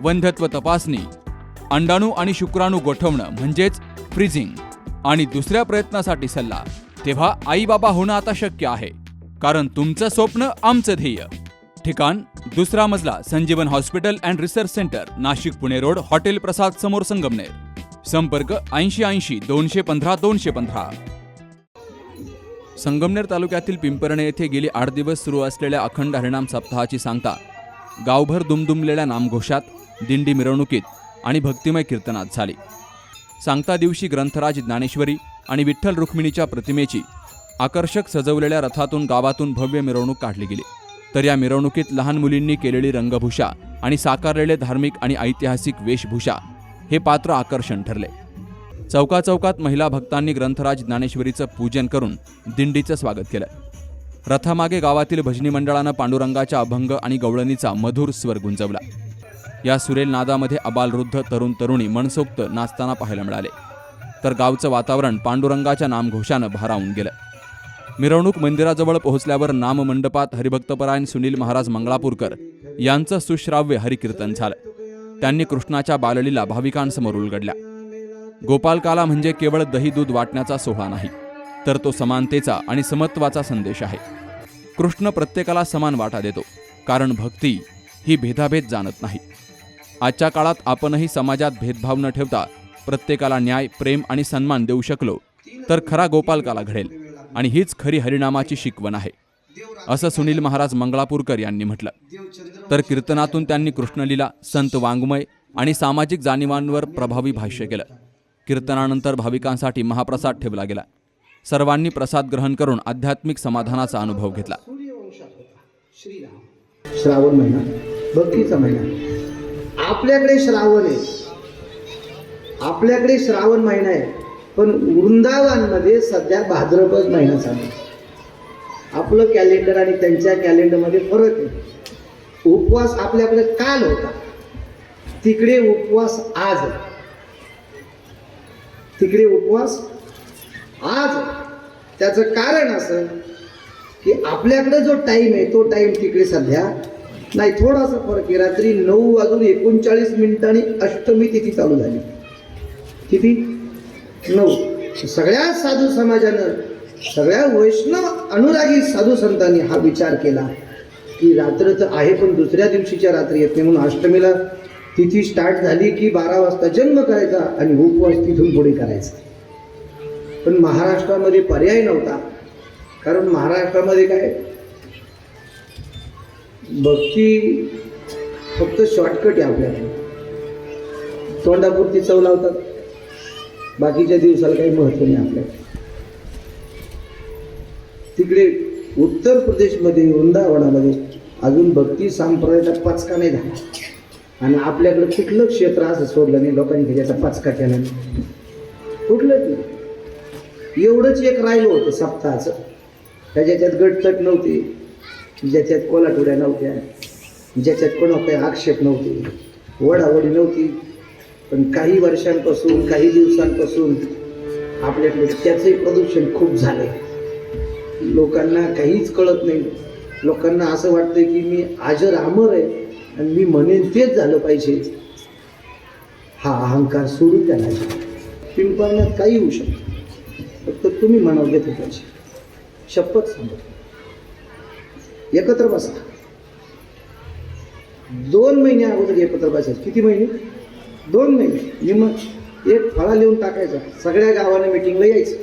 वंध्यत्व तपासणी अंडाणू आणि शुक्राणू गोठवणं म्हणजेच फ्रीजिंग आणि दुसऱ्या प्रयत्नासाठी सल्ला तेव्हा आई बाबा होणं आता शक्य आहे कारण तुमचं स्वप्न आमचं ध्येय. ठिकाण दुसरा मजला Sanjeevan hospital and research centre Nashik Pune road hotel Prasad समोर संगमनेर. संपर्क ऐंशी ऐंशी दोनशे पंधरा दोनशे पंधरा. संगमनेर तालुक्यातील पिंपरणे येथे गेली आठ दिवस सुरू असलेल्या अखंड हरिणाम सप्ताहाची सांगता गावभर दुमदुमलेल्या नामघोषात दिंडी मिरवणुकीत आणि भक्तिमय कीर्तनात झाली. सांगता दिवशी ग्रंथराज ज्ञानेश्वरी आणि विठ्ठल रुक्मिणीच्या प्रतिमेची आकर्षक सजवलेल्या रथातून गावातून भव्य मिरवणूक काढली गेली. तर या मिरवणुकीत लहान मुलींनी केलेली रंगभूषा आणि साकारलेले धार्मिक आणि ऐतिहासिक वेशभूषा हे पात्र आकर्षण ठरले. चौका चौकात महिला भक्तांनी ग्रंथराज ज्ञानेश्वरीचं पूजन करून दिंडीचं स्वागत केलं. रथामागे गावातील भजनी मंडळानं पांडुरंगाच्या अभंग आणि गवळणीचा मधुर स्वर गुंजवला. या सुरेल नादामध्ये अबालवृद्ध तरुण तरुणी मनसोक्त नाचताना पाहायला मिळाले. तर गावचं वातावरण पांडुरंगाच्या नामघोषानं भारावून गेलं. मिरवणूक मंदिराजवळ पोहोचल्यावर नाममंडपात हरिभक्तपरायण सुनील महाराज मंगळापूरकर यांचं सुश्राव्य हरिकीर्तन झालं. त्यांनी कृष्णाच्या बाललीला भाविकांसमोर उलगडल्या. गोपालकाला म्हणजे केवळ दही दूध वाटण्याचा सोहळा नाही तर तो समानतेचा आणि समत्वाचा संदेश आहे. कृष्ण प्रत्येकाला समान वाटा देतो कारण भक्ती ही भेदाभेद जाणत नाही. आजच्या काळात आपणही समाजात भेदभाव न ठेवता प्रत्येकाला न्याय प्रेम आणि सन्मान देऊ शकलो तर खरा गोपालकाला घडेल आणि हीच खरी हरिनामाची शिकवण आहे. असं सुनील महाराज मंगळापूरकर यांनी म्हटलं. तर कीर्तनातून त्यांनी कृष्णलीला संत वाङ्मय आणि सामाजिक जाणीवांवर प्रभावी भाष्य केलं. कीर्तनानंतर भाविकांसाठी महाप्रसाद ठेवला गेला. सर्वांनी प्रसाद ग्रहण करून आध्यात्मिक समाधानाचा अनुभव घेतला. श्रावण महिना भक्तीचा महिना. आपल्याकडे श्रावण आहे. आपल्याकडे श्रावण महिना आहे. पण वृंदावनमध्ये सध्या भाद्रपद महिना चालू आहे. आपलं कॅलेंडर आणि त्यांच्या कॅलेंडरमध्ये फरक आहे. उपवास आपल्याकडे काल होता. तिकडे उपवास आज तिकडे उपवास आज त्याचं कारण असं की आपल्याकडे जो टाईम आहे तो टाईम तिकडे सध्या नाही थोडासा फरक आहे. रात्री नऊ वाजून एकोणचाळीस मिनिटांनी अष्टमी तिथी चालू झाली. किती नऊ. सगळ्या साधू समाजानं सगळ्या वैष्णव अनुरागी साधू संतांनी हा विचार केला की रात्र तर आहे पण दुसऱ्या दिवशीच्या रात्री येत नाही. म्हणून अष्टमीला तिथी स्टार्ट झाली की बारा वाजता जन्म करायचा आणि उपवास तिथून पुढे करायचा. पण महाराष्ट्रामध्ये पर्याय नव्हता. कारण महाराष्ट्रामध्ये काय? भक्ती फक्त शॉर्टकट आहे आपल्याकडे तोंडापुरती चव लावतात. बाकीच्या दिवसाला काही महत्त्व नाही आपल्याकडे तिकडे उत्तर प्रदेशमध्ये वृंदावनामध्ये अजून भक्ती संप्रदायाचा पचका नाही झाला. आणि आपल्याकडे कुठलं क्षेत्र असं सोडलं नाही लोकांनी त्याचा पचका केला नाही. कुठलंच नाही एवढंच एक राहिलं होतं सप्ताहाचं. त्याच्यात गटतट नव्हती. ज्याच्यात कोलाटोऱ्या नव्हत्या ज्याच्यात पण काही आक्षेप नव्हते. वडावडी नव्हती. पण काही वर्षांपासून काही दिवसांपासून आपल्याकडे त्याचंही प्रदूषण खूप झालं आहे लोकांना काहीच कळत नाही. लोकांना असं वाटतं की मी आजर अमर आहे आणि मी म्हणेन तेच झालं पाहिजे. हा अहंकार सोडून द्यायला पिंपळण्यात काही होऊ शकतं. फक्त तुम्ही म्हणावं घेतलं पाहिजे. शपथ सांगतो एकत्र बसा. दोन महिने अगोदर एकत्र बसायचं. किती महिने? दोन महिने. निम मग एक फळा लिहून टाकायचा. सगळ्या गावाने मिटिंगला यायचं.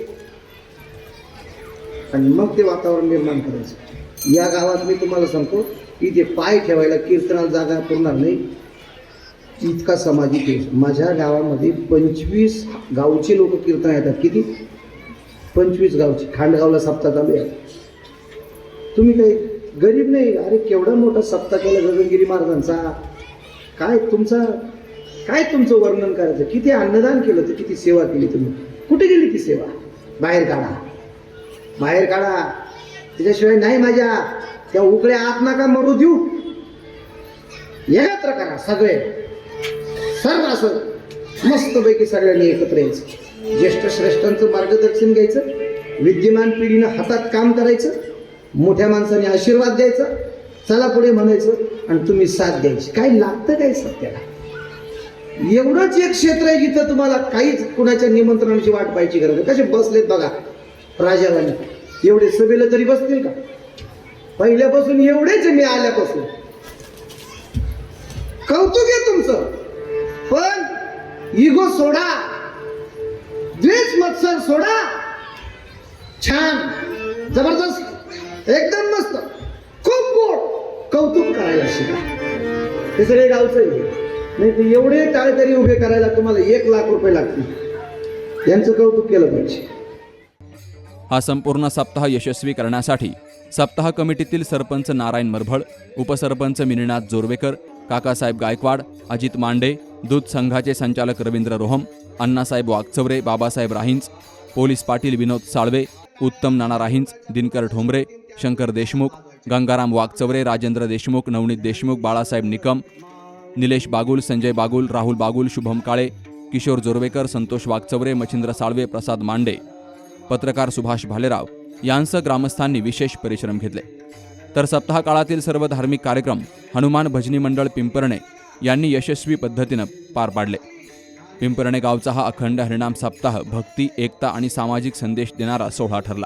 आणि मग ते वातावरण निर्माण करायचं. या गावात मी तुम्हाला सांगतो की ते पाय ठेवायला कीर्तनाला जागा पुरणार नाही. इतका सामाजिक आहे. माझ्या गावामध्ये पंचवीस गावचे लोक कीर्तन येतात. किती? पंचवीस गावची. खांडगावला सप्ताह चालू आहे. तुम्ही काही गरीब नाही. अरे केवढा मोठा सप्ताह केला गगनगिरी महाराजांचा. काय तुमचा काय तुमचं वर्णन करायचं? किती अन्नदान केलं तर किती सेवा केली तुम्ही? कुठे गेली ती सेवा? बाहेर काढा. बाहेर काढा. त्याच्याशिवाय नाही माझ्या. त्या उकड्या आत नका मरू देऊ. एकत्र करा सगळे. सर्व असं मस्तपैकी सगळ्यांनी एकत्र यायचं. ज्येष्ठ श्रेष्ठांचं मार्गदर्शन घ्यायचं. विद्यमान पिढीनं हातात काम करायचं. मोठ्या माणसाने आशीर्वाद द्यायचा चला पुढे म्हणायचं आणि तुम्ही साथ द्यायची. काय लागतं काय सत्याला? एवढंच एक क्षेत्र आहे जिथं तुम्हाला काहीच कुणाच्या निमंत्रणाची वाट पाहायची गरज नाही. कसे बसलेत बघा राजावानी एवढे सभेला तरी बसतील का? पहिल्यापासून एवढेच मी आल्यापासून. कौतुक आहे तुमचं. पण इगो सोडा. द्वेष मत्सर सोडा. छान. जबरदस्त. एकदम मस्त. खूप गोड. कौतुक करायला शिका. हे सगळे गावचं नाही तर एवढे टाळेतरी उभे करायला तुम्हाला एक लाख रुपये लागतील. यांचं कौतुक केलं पाहिजे. हा संपूर्ण सप्ताह यशस्वी करण्यासाठी सप्ताह कमिटीतील सरपंच नारायण मरभळ उपसरपंच मिनिनाथ जोरवेकर काकासाहेब गायकवाड अजित मांडे दूध संघाचे संचालक रवींद्र रोहम अण्णासाहेब वागचवरे बाबासाहेब राहिंच पोलीस पाटील विनोद साळवे उत्तम नाना राहिंच दिनकर ठोंबरे शंकर देशमुख गंगाराम वाघचवरे राजेंद्र देशमुख नवनीत देशमुख बाळासाहेब निकम निलेश बागुल संजय बागुल राहुल बागुल शुभम काळे किशोर जोरवेकर संतोष वाघचवरे मच्छिंद्र साळवे प्रसाद मांडे. पत्रकार सुभाष भालेराव यांसह ग्रामस्थांनी विशेष परिश्रम घेतले. तर सप्ताह काळातील सर्व धार्मिक कार्यक्रम हनुमान भजनी मंडळ पिंपरणे यांनी यशस्वी पद्धतीनं पार पाडले. पिंपरणे गावचा हा अखंड हरिणाम सप्ताह भक्ती एकता आणि सामाजिक संदेश देणारा सोहळा ठरला.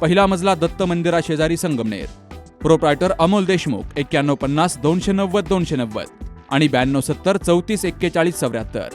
पहिला मजला दत्त मंदिरा शेजारी संगमनेर. प्रोप्रायटर अमोल देशमुख एक्क्याण्णव पन्नास दोनशे नव्वद दोनशे नव्वद आणि ब्याण्णव सत्तर चौतीस एक्केचाळीस चौऱ्याहत्तर.